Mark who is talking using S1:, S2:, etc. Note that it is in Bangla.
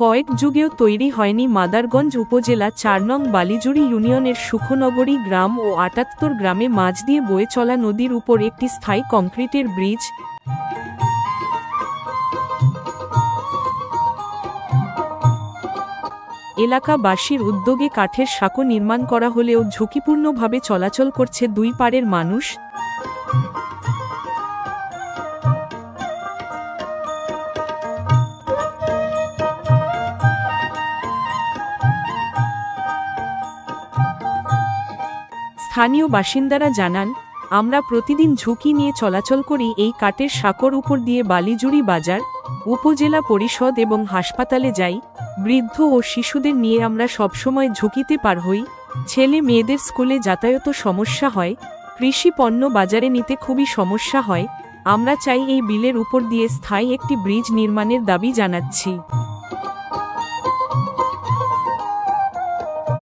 S1: কয়েক যুগেও তৈরি হয়নি মাদারগঞ্জ উপজেলা চার নং বালিজুড়ি ইউনিয়নের সুখনগরী গ্রাম ও আটাত্তর গ্রামে মাঝ দিয়ে বয়ে চলা নদীর উপর একটি স্থায়ী কংক্রিটের ব্রিজ। এলাকাবাসীর উদ্যোগে কাঠের সাঁকো নির্মাণ করা হলেও ঝুঁকিপূর্ণভাবে চলাচল করছে দুই পাড়ের মানুষ। স্থানীয় বাসিন্দারা জানান, আমরা প্রতিদিন ঝুঁকি নিয়ে চলাচল করি এই কাঠের সাঁকোর উপর দিয়ে বালিজুড়ি বাজার, উপজেলা পরিষদ এবং হাসপাতালে যাই, বৃদ্ধ ও শিশুদের নিয়ে আমরা সবসময় ঝুঁকিতে পার হই, ছেলে মেয়েদের স্কুলে যাতায়াত সমস্যা হয়, কৃষি পণ্য বাজারে নিতে খুবই সমস্যা হয়, আমরা চাই এই বিলের উপর দিয়ে স্থায়ী একটি ব্রিজ নির্মাণের দাবি জানাচ্ছি।